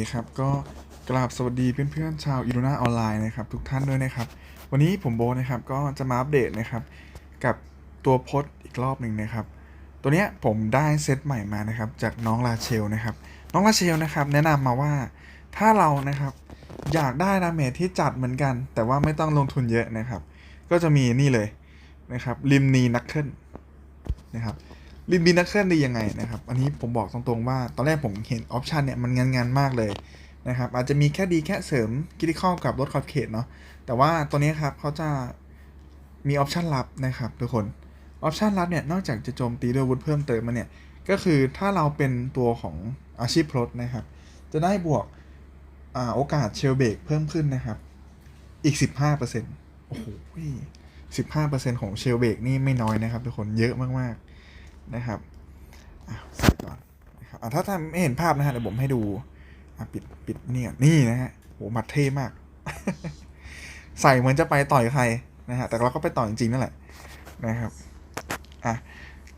ีครับก็กราบสวัสดีเพื่อนๆชาวอีโรนาออนไลน์นะครับทุกท่านด้วยนะครับ วันนี้ผมโบนะครับก็จะมาอัปเดตนะครับ กับตัวพสต์อีกรอบหนึ่งนะครับ ตัวเนี้ยผมได้เซตใหม่มานะครับ จากน้องลาเชลนะครับ น้องลาเชลนะครับ แนะนำมาว่าถ้าเรานะครับ อยากได้ดาเมจที่จัดเหมือนกัน แต่ว่าไม่ต้องลงทุนเยอะนะครับ ก็จะมีนี่เลยนะครับริมนีนักเคิลนะครับ ริมบีนักเคลื่อนดียังไงนะครับ อันนี้ผมบอกตรงๆว่า ตอนแรกผมเห็นออปชันเนี่ยมันงานๆมากเลยนะครับ อาจจะมีแค่ดีแค่เสริมกิริคอลกับลดขอบเขตเนาะ แต่ว่าตัวนี้ครับเขาจะมีออปชันลับนะครับทุกคน ออปชันลับเนี่ยนอกจากจะโจมตีด้วยวุธเพิ่มเติมมาเนี่ย ก็คือถ้าเราเป็นตัวของอาชีพพลดนะครับ จะได้บวกอโอกาสเชลเบกเพิ่มขึ้นนะครับ อีก 15%โอ้โห15%ของเชลเบกนี่ไม่น้อยนะครับทุกคน เยอะมากๆ นะครับอะใส่ก่อนนะครับอะถ้าทำไม่เห็นภาพนะฮะเดี๋ยวผมให้ดูอะปิดปิดเนี่ก่อนนี่นะฮะโหมัดเท่มาก ใส่เหมือนจะไปต่อยใครนะฮะแต่เราก็ไปต่อยจริงๆนั่นแหละนะครับอะ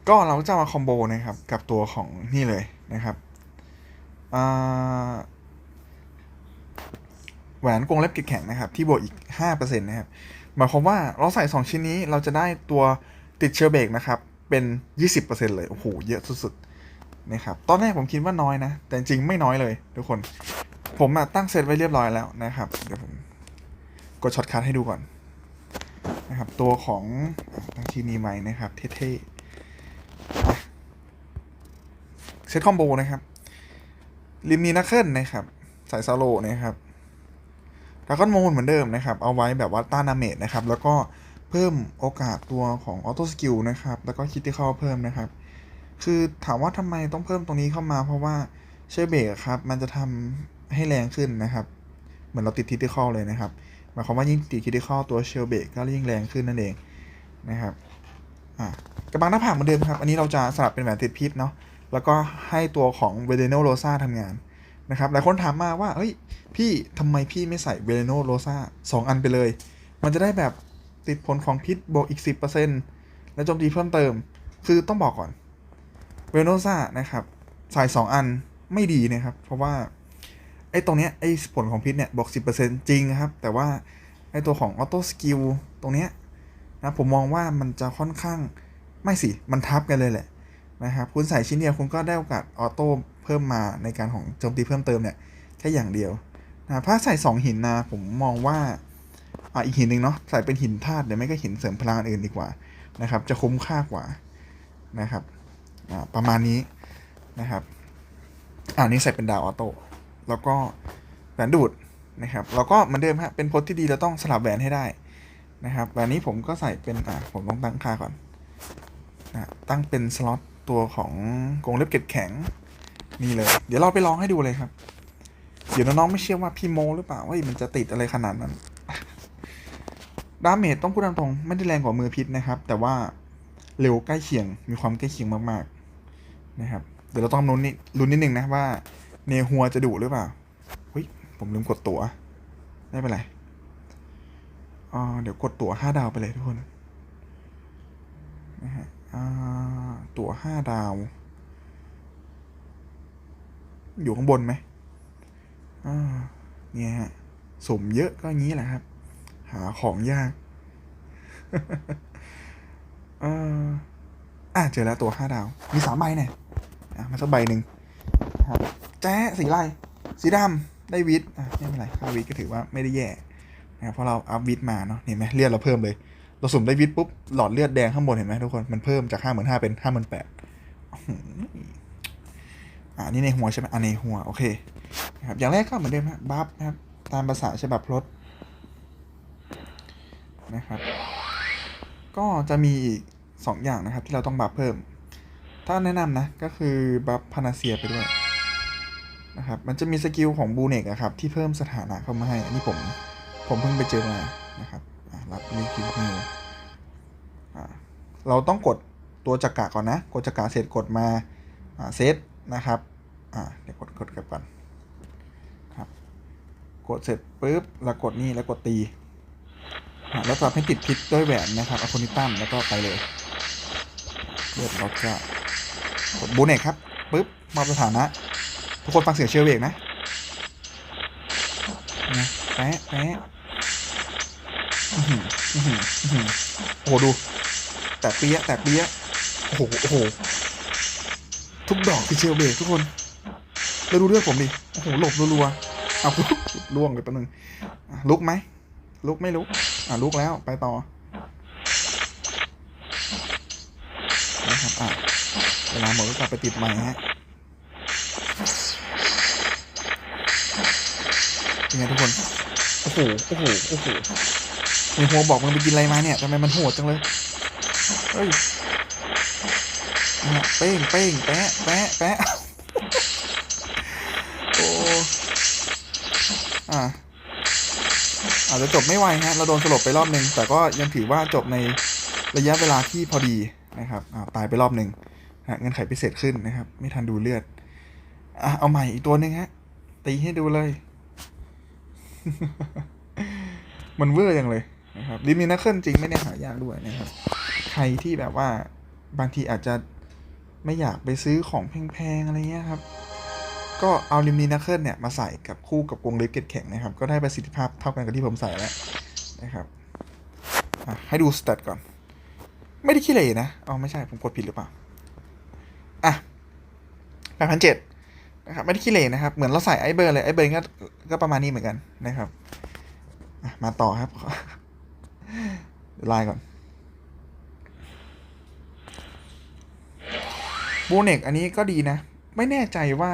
ก็เราจะมาคอมโบนะครับกับตัวของนี่เลยนะครับอ่าแหวนกรงเล็บกิดแข็งนะครับ ที่บวกอีก 5%นะครับหมายความว่าเราใส่ 2 ชิ้นนี้เราจะได้ตัวติดเชื้อเบรกนะครับ เป็น 20%เลย โอ้โห เยอะสุดๆนะครับ ตอนแรกผมคิดว่าน้อยนะ แต่จริงๆไม่น้อยเลยทุกคน ผมตั้งเซตไว้เรียบร้อยแล้วนะครับ เดี๋ยวผมกดช็อตคัทให้ดูก่อนนะครับ ตัวของตั้งทีนี้ใหม่นะครับ เท่ๆ เซตคอมโบนะครับ ริมนีนักเคิลนะครับ สายซาโลนะครับดราก้อนโมนเหมือนเดิมนะครับ เอาไว้แบบว่าต้านดาเมจนะครับ แล้วก็ เพิ่มโอกาสตัวของออโต้สกิลนะครับ แล้วก็คิดที่เข้าเพิ่มนะครับ คือถามว่าทำไมต้องเพิ่มตรงนี้เข้ามา เพราะว่าเชอร์เบรกครับ มันจะทำให้แรงขึ้นนะครับ เหมือนเราติดทิติคอลเลยนะครับ หมายความว่ายิ่งติดทิติคอลตัวเชลเบรกก็ยิ่งแรงขึ้นนั่นเองนะครับอะกระบังหน้าผากเหมือนเดิมครับ อันนี้เราจะสลับเป็นแหวนติดพิษเนาะ แล้วก็ให้ตัวของเวเดโนโรซาทำงานนะครับ หลายคนถามมาว่า เฮ้ย พี่ทำไมพี่ไม่ใส่เวเดโนโรซาสองอันไปเลย มันจะได้แบบ ติดผลของพิษบวกอีก 10%และโจมตีเพิ่มเติม คือต้องบอกก่อนเวโนซ่านะครับใส่2อันไม่ดีนะครับ เพราะว่า ไอ้ตรงเนี้ยไอ้ผลของพิษเนี่ยบวก10%จริงนะครับ แต่ว่า ไอ้ตัวของออโต้สกิลตรงเนี้ยนะผมมองว่ามันจะค่อนข้างไม่สิ มันทับกันเลยแหละนะครับคุณใส่ชิ้นเดียวคุณก็ได้โอกาสออโต้เพิ่มมาในการของโจมตีเพิ่มเติมเนี่ยแค่อย่างเดียวนะถ้าใส่ 2 หินนะผมมองว่า อ่าอีกหินหนึ่งเนาะใส่เป็นหินธาตุเดี๋ยวไม่ก็หินเสริมพลังอื่นดีกว่านะครับ จะคุ้มค่ากว่านะครับอ่าประมาณนี้นะครับอ่านี้ใส่เป็นดาวออโต้แล้วก็แหวนดูดนะครับแล้วก็เหมือนเดิมฮะเป็นโพสที่ดีเราต้องสลับแหวนให้ได้นะครับแหวนนี้ผมก็ใส่เป็นอ่าผมต้องตั้งค่าก่อนนะตั้งเป็นสล็อตตัวของกรงเล็บเกล็ดแข็งนี่เลย เดี๋ยวเราไปลองให้ดูเลยครับ เดี๋ยวน้องๆไม่เชื่อว่าพี่โมหรือเปล่าว่ามันจะติดอะไรขนาดนั้น ดาเมจต้องพูดตามตรงไม่ได้แรงกว่ามือพิษนะครับ แต่ว่าเร็วใกล้เคียงมีความใกล้เคียงมากๆนะครับเดี๋ยวเราต้องลุ้นนิดลุ้นนิดนึงนะว่าเนหัวจะดุหรือเปล่าเฮ้ยผมลืมกดตั๋วไม่เป็นไรอ่าเดี๋ยวกดตั๋วห้าดาวไปเลยทุกคนนะฮะตั๋วห้าดาว อยู่ข้างบนไหมอ่าเนี่ยฮะสมเยอะก็งี้แหละครับ หาของยากเอออะเจอแล้วตัวห้าดาว มีสามใบเนี่ยอะมาสักใบหนึ่งครับแจ๊สีอะไรสีดำได้วิทย์อะไม่เป็นไรค่าวิทย์ก็ถือว่าไม่ได้แย่นะครับเพราะเราอัพวิทย์มาเนาะเห็นไหมเลือดเราเพิ่มเลย เราสุ่มได้วิทย์ปุ๊บหลอดเลือดแดงข้างบนเห็นไหมทุกคนมันเพิ่มจากห้าหมื่นห้าเป็นห้าหมื่นแปดอ่านี่ในหัวใช่ไหมอ่าในหัวโอเคนะครับอย่างแรกก็เหมือนเดิมฮะบัฟนะครับตามภาษาฉบับพลด นะครับ ก็จะมีอีก 2 อย่างนะครับที่เราต้องบัฟเพิ่ม ถ้าแนะนำนะก็คือบัฟพานาเซียไปด้วยนะครับ มันจะมีสกิลของบูเนกอะครับที่เพิ่มสถานะเข้ามาให้ อันนี้ผมผมเพิ่งไปเจอมานะครับรับรีคิวฮิวเราต้องกดตัวจักระก่อนนะ กดจักระเสร็จกดมาเซตนะครับเดี๋ยวกดกดกลับก่อนครับ กดเสร็จปุ๊บแล้วกดนี่แล้วกดตี แล้วปรับให้ติดพิษด้วยแหวนนะครับเอาคนนี้ตั้มแล้วก็ไปเลยเลือดเราจะกดบูเนกครับปุ๊บมอบสถานะ ทุกคนฟังเสียงเชลเวกนะแปะแปะโอ้โหดู แตกเปี้ยแตกเปี้ยโอ้โหโอ้โหทุกดอกที่เชลเบกทุกคนแล้วดูเลือดผมดิโอ้โหหลบรัวๆเอาล่วงเลยแป๊บนึงลุกไหม ลุกไม่ลุก อะลุกแล้วไปต่อนะครับอะเวลาหมดก็กลับไปติดใหม่ฮะเป็นไงทุกคน โอ้โห โอ้โห โอ้โหในหัวบอกมึงไปกินอะไรมาเนี่ยทำไมมันโหดจังเลย เฮ้ยเนี่ยเป้งเป้งแปะแปะแปะโอ้อะ อาจจะจบไม่ไวฮะเราโดนสลบไปรอบหนึ่งแต่ก็ยังถือว่าจบในระยะเวลาที่พอดีนะครับอ่าตายไปรอบหนึ่งฮะเงินไขพิเศษขึ้นนะครับ ไม่ทันดูเลือดอะเอาใหม่อีกตัวหนึ่งฮะตีให้ดูเลย มันเวอร์อยังเลยนะครับลิมินาเคิลจริงไม่ได้หายากด้วยนะครับ ใครที่แบบว่าบางทีอาจจะไม่อยากไปซื้อของแพงๆอะไรเงี้ยครับ ก็เอาลิมินาเคิลเนี่ยมาใส่กับคู่กับกรงเล็บเกตแข็งนะครับ ก็ได้ประสิทธิภาพเท่ากันกับที่ผมใส่แล้วนะครับให้ดูสเตตก่อน ไม่ได้ขี้เหร่นะอ๋อไม่ใช่ผมกดผิดหรือเปล่า อะแปดพันเจ็ดนะครับไม่ได้ขี้เหร่นะครับ เหมือนเราใส่ไอเบอร์เลยไอเบอร์ก็ก็ประมาณนี้เหมือนกันนะครับมาต่อครับเดี๋ยวไลน์ก่อนบูเน็กอันนี้ก็ดีนะ ไม่แน่ใจว่า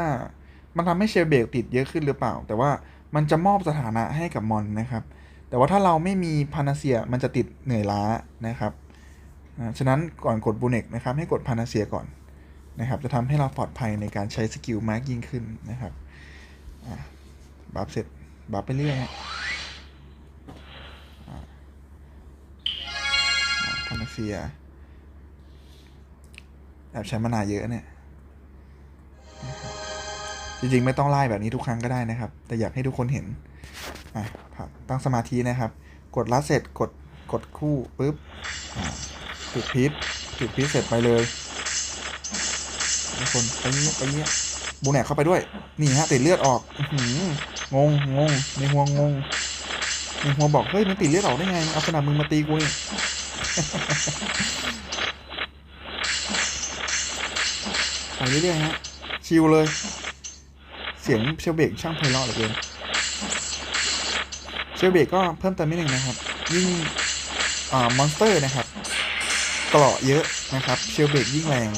มันทำให้เชลเบรกติดเยอะขึ้นหรือเปล่า แต่ว่ามันจะมอบสถานะให้กับมอนนะครับ แต่ว่าถ้าเราไม่มีพานาเซียมันจะติดเหนื่อยล้านะครับฉะนั้นก่อนกดบูเน็กนะครับให้กดพานาเซียก่อนนะครับจะทำให้เราปลอดภัยในการใช้สกิลมากยิ่งขึ้นนะครับบัฟเสร็จบัฟไปเรื่อยฮะพานาเซียแอบใช้มานาเยอะเนี่ย จริงๆ ไม่ต้องไล่แบบนี้ทุกครั้งก็ได้นะครับ แต่อยากให้ทุกคนเห็นอะครับตั้งสมาธินะครับ กดลัดเสร็จกดกดคู่ปุ๊บจุดพิษจุดพิษเสร็จไปเลยทุกคนไปเนี้ยไปเนี้ยบูแหนกเข้าไปด้วย นี่ฮะติดเลือดออกหืงงงงในหัวงงในหัวบอกเฮ้ยมันติดเลือดออกได้ไงเอาขนาดมึงมาตีกูนี่ไปเรื่อยๆฮะชิลเลย สียงเชลเบกช่างไพเราะเหลือเกินเชลเบกก็เพิ่มเติมนิดนึงนะครับ ยิ่งอ่ามอนสเตอร์นะครับเกราะเยอะนะครับเชลเบกยิ่งแรง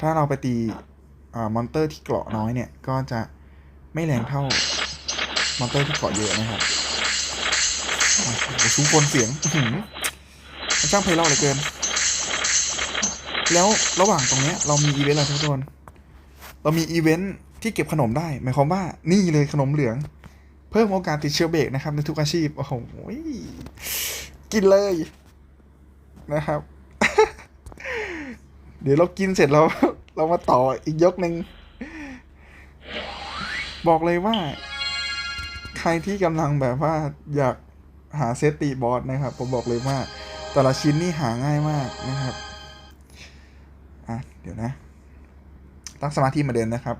ถ้าเราไปตีอ่ามอนเตอร์ที่เกราะน้อยเนี่ย ก็จะไม่แรงเท่ามอนเตอร์ที่เกราะเยอะนะครับโอ้โหชูคนเสียงมันช่างไพเราะเหลือเกิน แล้วระหว่างตรงนี้เรามีอีเวนต์อะไรทุกคน เรามีอีเวนต์ ที่เก็บขนมได้ หมายความว่านี่เลยขนมเหลือง เพิ่มโอกาสติดเชื้อเบรกนะครับ ในทุกอาชีพ โอ้โหกินเลยนะครับ เดี๋ยวเรากินเสร็จเราเรามาต่ออีกยกหนึ่ง บอกเลยว่า ใครที่กำลังแบบว่าอยากหาเซตตีบอสนะครับ ผมบอกเลยว่า แต่ละชิ้นนี่หาง่ายมากนะครับ อะ เดี๋ยวนะ ตั้งสมาธิมาเดิมนะครับ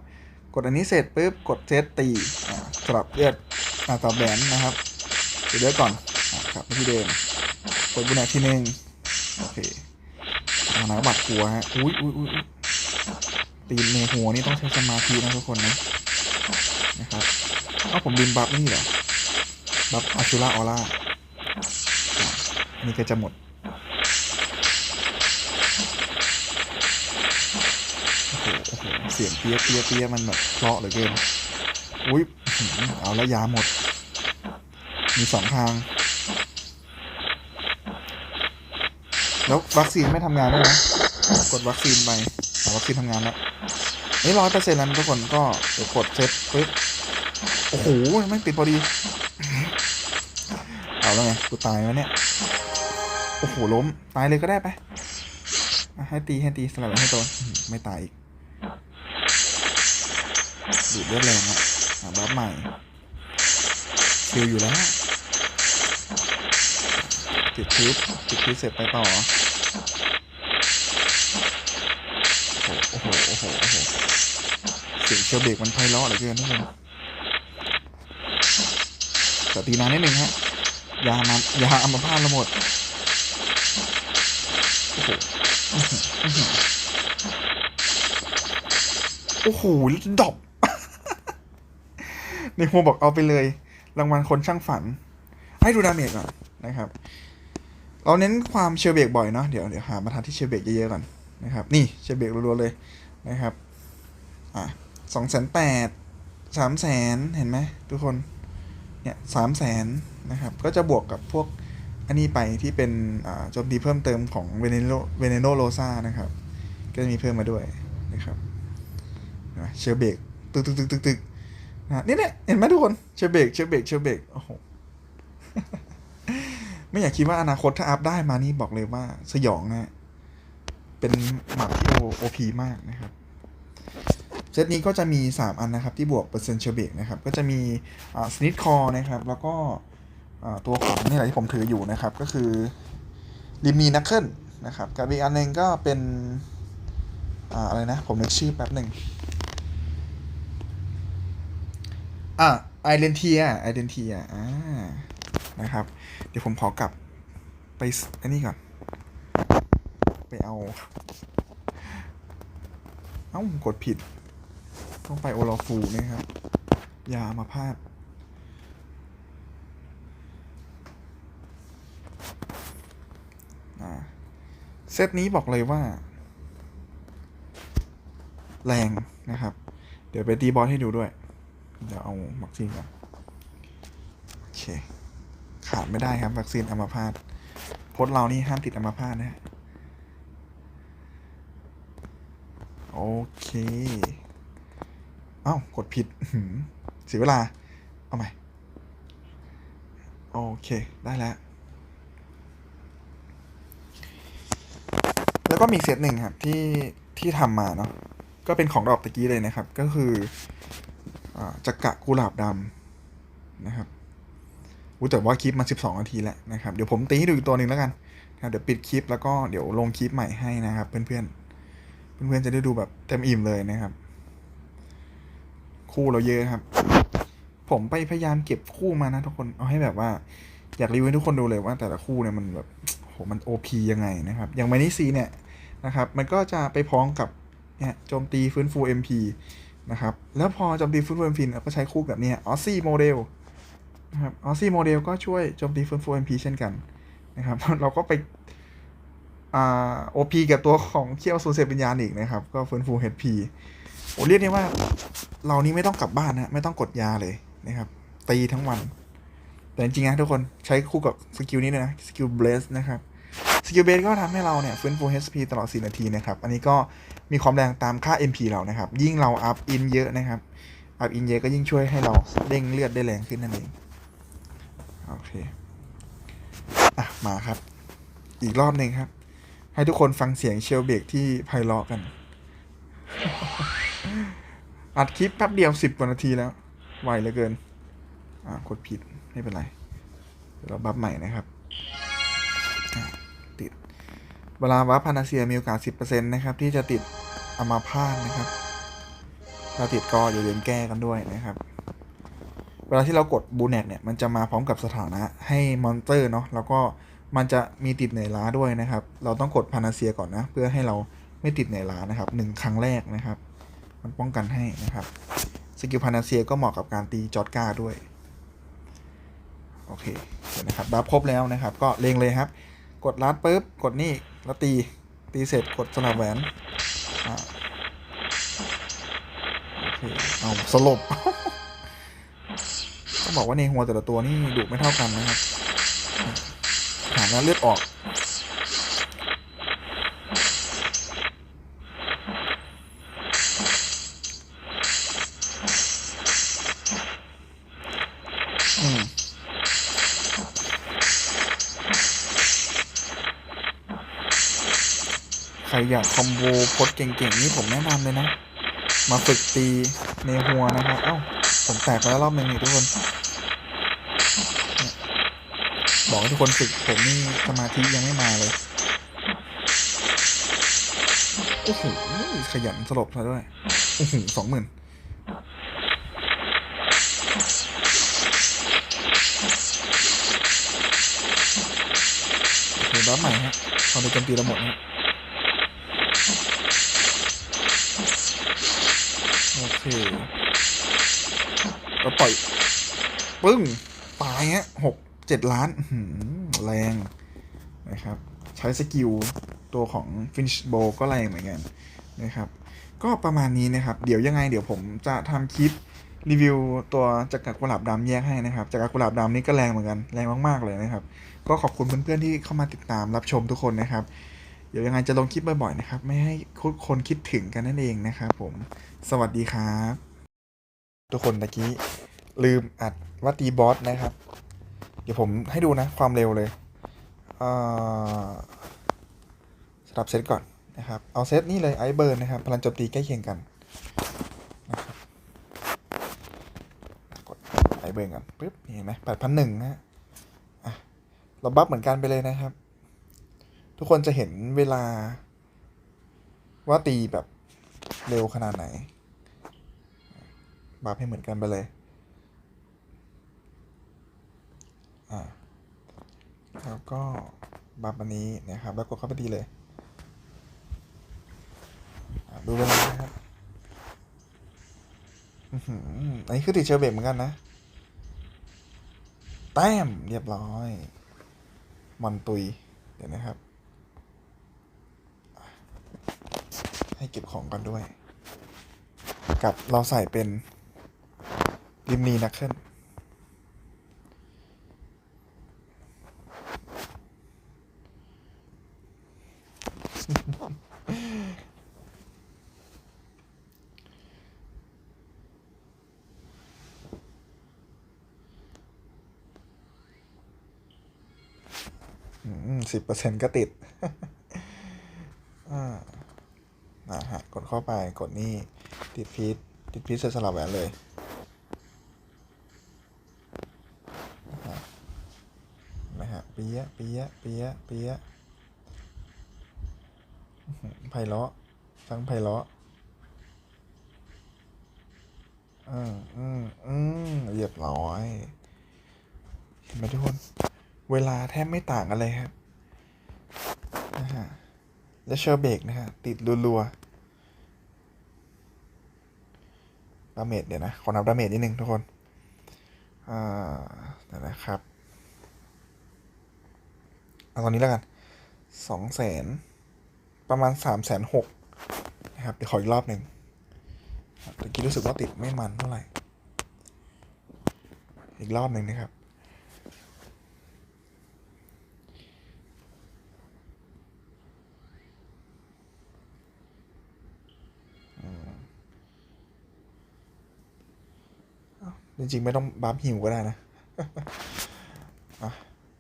กดอันนี้เสร็จปุ๊บกดเซตตีอ่าสลับเลือดอ่าสลับแหวนนะครับเดี๋ยวเลือดก่อนกลับไปที่เดิมกดบุญแหนกทีหนึ่งโอเคอาหนาบัตรหัวฮะอุ้ยอุ้ยอุ้ยอุ๊ยตีนในหัวนี่ต้องใช้สมาธินะทุกคนนะนะครับเอ้าผมลืมบัฟนี่เหรอบัฟอาชูล่าออร่าอันนี้ก็จะหมด สียงเปียเปียเปียมันแบบเพราะเหลือเกิน อุ้ยเอาแล้วยาหมด มีสองทาง แล้ววัคซีนไม่ทำงานด้วยนะ กดวัคซีนไปอ่วัคซีนทำงานแล้วนี่ร้อยเปอร์เซ็นต์แล้วนะทุกคนก็เดี๋ยวกดเซ็ตปึ๊บ โอ้โหไม่ติดพอดี เอาแล้วไง กูตายแล้วเนี่ย โอ้โหล้ม ตายเลยก็ได้ไปะให้ตีให้ตีสลับให้โดนไม่ตายอีก ดูดเลือดแรงอะอะบัฟใหม่ชิลอยู่แล้วติดพิษติดพิษเสร็จไปต่อโอ้โหโอ้โหโอ้โหเสียงเชลเบกมันไพเราะเหลือเกินทุกคนแต่ตีนานนิดนึงฮะยามันยาอัมพาตเระหมดโอ้โหโอ้โหดอบ นหัวบอกเอาไปเลย รางวัลคนช่างฝัน ให้ดูดาเมจก่อนนะครับ เราเน้นความเชลเบรกบ่อยเนาะเดี๋ยวเดี๋ยวหามาทานที่เชลเบรกเยอะๆก่อนนะครับ นี่เชลเบรกรัวๆเลยนะครับอะสองแสนแปดสามแสนเห็นไหมทุกคนเนี่ยสามแสนนะครับ ก็จะบวกกับพวกอันนี้ไปที่เป็นอ่าโจมตีเพิ่มเติมของเวเนโนเวเนโนโรซานะครับ ก็จะมีเพิ่มมาด้วยนะครับเห็นไหมเชลเบรกตึกตึกตึกตึกตึก นะนี่เนี่ยเห็นไหมทุกคนเชเบกเชเบกเชเบกโอ้โหไม่อยากคิดว่าอนาคตถ้าอัพได้มานี่บอกเลยว่าสยองนะเป็นหมักที่โอพีมากนะครับเซตนี้ก็จะมี 3 อันนะครับ ที่บวกเปอร์เซ็นต์เชอร์เบกนะครับ ก็จะมีสนิทคอนะครับ แล้วก็ตัวของนี่แหละที่ผมถืออยู่นะครับ ก็คือลิมีนักเกิลนะครับกับอีกอันหนึงก็เป็นออะไรนะ ผมนึกชื่อแป๊บหนึ่ง อะไอเดนเทียไอเดนเทียอ่านะครับ เดี๋ยวผมขอกลับไปอันนี้ก่อน ไปเอา เอ้ากดผิด ต้องไปโอลาฟูนะครับ ยามาพาดอ่าเซตนี้บอกเลยว่า แรงนะครับ เดี๋ยวไปตีบอลให้ดูด้วย เดี๋ยวเอาวัคซีนก่อนโอเค ขาดไม่ได้ครับวัคซีนอัมพาตพดเรานี่ห้ามติดอัมพาตนะฮะโอเค เอ้ากดผิดเสียเวลา เอาใหม่ โอเค ได้แล้ว แล้วก็มีเซตหนึ่งครับที่ที่ทำมาเนาะ ก็เป็นของดอกตะกี้เลยนะครับ ก็คือ จักระกุหลาบดำนะครับอู้แต่ว่าคลิปมา 12 นาทีแล้วนะครับ เดี๋ยวผมตีให้ดูอีกตัวหนึ่งแล้วกันนะเดี๋ยวปิดคลิปแล้วก็เดี๋ยวลงคลิปใหม่ให้นะครับ เพื่อนๆ เพื่อนๆ จะได้ดูแบบเต็มอิ่มเลยนะครับ คู่เราเยอะครับ ผมไปพยายามเก็บคู่มานะทุกคน เอาให้แบบว่า อยากรีวิวให้ทุกคนดูเลยว่าแต่ละคู่เนี่ยมันแบบโหมันโอพียังไงนะครับ อย่างไมนิซีเนี่ยนะครับ มันก็จะไปพ้องกับเนี่ยโจมตีฟื้นฟู MP นะครับ แล้วพอโจมตีฟื้นฟู MP เนี่ยก็ใช้คู่กับเนี่ยออซี่โมเดลนะครับออซี่โมเดลก็ช่วยโจมตีฟื้นฟู MP เช่นกันนะครับ เราก็ไปอ่า OP กับตัวของเขี้ยวสูเสียวิญญาณอีกนะครับ ก็ฟื้นฟู HP โอ้เรียกได้ว่าเรานี้ไม่ต้องกลับบ้านนะไม่ต้องกดยาเลยนะครับ ตีทั้งวัน แต่จริงๆนะทุกคนใช้คู่กับสกิลนี้เลยนะสกิลเบสนะครับสกิลเบสก็ทำให้เราเนี่ยฟื้นฟู HP ตลอด 4 นาทีนะครับ อันนี้ก็ มีความแรงตามค่า MP เรานะครับ ยิ่งเราอัพอินเยอะนะครับ อัพอินเยอะก็ยิ่งช่วยให้เราเด้งเลือดได้แรงขึ้นนั่นเอง โอเค อะ มาครับ อีกรอบหนึ่งครับ ให้ทุกคนฟังเสียงเชลเบกที่ไพเราะกัน อัดคลิปแป๊บเดียวสิบกว่านาทีแล้ว ไวเหลือเกิน อ่ากดผิด ไม่เป็นไร เดี๋ยวเราบัฟใหม่นะครับ เวลาวัฟพานาเซียมีโอกาส 10%นะครับ ที่จะติดอมาพาตนะครับ ถ้าติดก็อย่าลืมแก้กันด้วยนะครับ เวลาที่เรากดบูเน็ตเนี่ยมันจะมาพร้อมกับสถานะให้มอนเตอร์เนาะแล้วก็มันจะมีติดเหนื่อยล้าด้วยนะครับ เราต้องกดพานาเซียก่อนนะ เพื่อให้เราไม่ติดเหนื่อยล้านะครับหนึ่งครั้งแรกนะครับ มันป้องกันให้นะครับสกิลพานาเซียก็เหมาะกับการตีจอดก้าด้วย โอเคเนะครับบัฟครบแล้วนะครับ ก็เลงเลยครับ กดลัดปุ๊บ กดนี่ แล้วตี ตีเสร็จกดสนับแหวนอ่าโอเคเอาสลบ ต้องบอกว่าในหัวแต่ละตัวนี่ดุไม่เท่ากันนะครับหาแล้วเลือดออก ใครอยากคอมโบพดเก่งๆนี่ผมแนะนำเลยนะ มาฝึกตีในหัวนะครับ เอ้า ผมแตกไปแล้วรอบหนึ่งนี่ทุกคน บอกให้ทุกคนฝึกผมนี่สมาธิยังไม่มาเลยโอ้โหขยันสลบซะด้วยโอ้โหสองหมื่นเดี๋ยวบ้าใหม่ฮะเอาไปจนตีเะาหมดฮะ เคเราปล่อย ปึ้งตายฮะหกเจ็ดล้านแรงนะครับ ใช้สกิลตัวของ Finish Bow ก็แรงเหมือนกันนะครับ ก็ประมาณนี้นะครับ เดี๋ยวยังไงเดี๋ยวผมจะทำคลิปรีวิวตัวจักรกุหลาบดำแยกให้นะครับจักรกุหลาบดำนี่ก็แรงเหมือนกันแรงมากๆเลยนะครับ ก็ขอบคุณเพื่อนๆที่เข้ามาติดตามรับชมทุกคนนะครับ เดี๋ยวยังไงจะลงคลิปบ่อยๆนะครับ ไม่ให้คนคิดถึงกันนั่นเองนะครับผม สวัสดีครับ ทุกคนตะกี้ ลืมอัดว่าตีบอสนะครับ เดี๋ยวผมให้ดูนะ ความเร็วเลยเอสลับเซตก่อนนะครับ เอาเซตนี่เลยไอเบิร์นนะครับพลังโจมตีใกล้เคียงกันนะครับกดไอเบิร์นก่อนปึ๊บเห็นไหมแปดพันหนึ่งนะฮะอะเราบัฟเหมือนกันไปเลยนะครับ ทุกคนจะเห็นเวลา ว่าตีแบบเร็วขนาดไหน บัฟให้เหมือนกันไปเลยอ่าแล้วก็บัฟอันนี้นะครับ แล้วกดเข้าไปดีเลยดูเวลานะครับอันนี้คือติดเชอร์เบรกเหมือนกันนะ แต้มเรียบร้อยมันตุย เดี๋ยวนะครับ ให้เก็บของกันด้วย กับเราใส่เป็นริมนีนักขึ้นสิบเปอร์เซ็นต์ก็ติด อ่านะฮะ กด เข้าไปกดนี่ติดพีทติดพีทเสร็จสลับแหวนเลยนะฮะเปียะเปียะเปียะเปียะอื้อหือไพเราะทั้งไพเราะอืมอืมอืมเรียบร้อยเห็นไหมทุกคน เวลาแทบไม่ต่างกันเลยครับนะฮะและเชอร์เบรกนะฮะติดรัวๆดาเมจเดี๋ยวนะขอนับดาเมจนิดนึงทุกคนอ่าเดี๋ยวนะครับเอาตอนนี้แล้วกันสองแสนประมาณสามแสนหกนะครับ เดี๋ยวขออีกรอบหนึ่งตะกี้รู้สึกว่าติดไม่มันเท่าไหร่ อีกรอบหนึ่งนะครับ จริงๆไม่ต้องบัฟหิวก็ได้นะอะ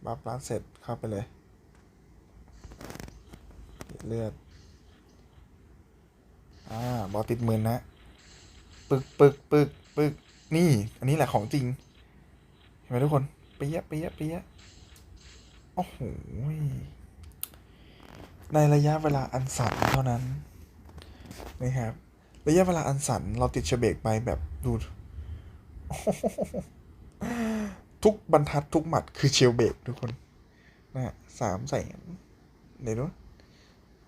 บัฟร้านเสร็จเข้าไปเลยเลือด อ่า บอติดมือนะ ปึกปึกปึกปึกนี่ อันนี้แหละของจริง เห็นไหมทุกคนเปียะเปียะเปียะโอ้โห ในระยะเวลาอันสั้นเท่านั้น นะครับ ระยะเวลาอันสั้นเราติดเชเบกไปแบบดู ทุกบรรทัดทุกหมัดคือเชลเบกทุกคนนะฮะสามแสนเดี๋ยวดู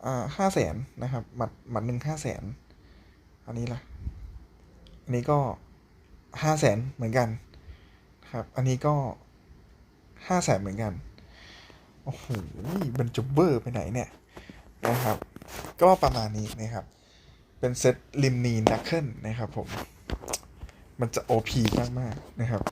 อ่าห้าแสนนะครับ หมัดหมัดหนึ่งห้าแสนอันนี้ล่ะ อันนี้ก็ห้าแสนเหมือนกันครับ อันนี้ก็ห้าแสนเหมือนกัน โอ้โหบรรจบเบอร์ไปไหนเนี่ยนะครับ ก็ประมาณนี้นะครับ เป็นเซตลิมนีนักเคิลนะครับผม มันจะโอพีมาก ๆ นะครับ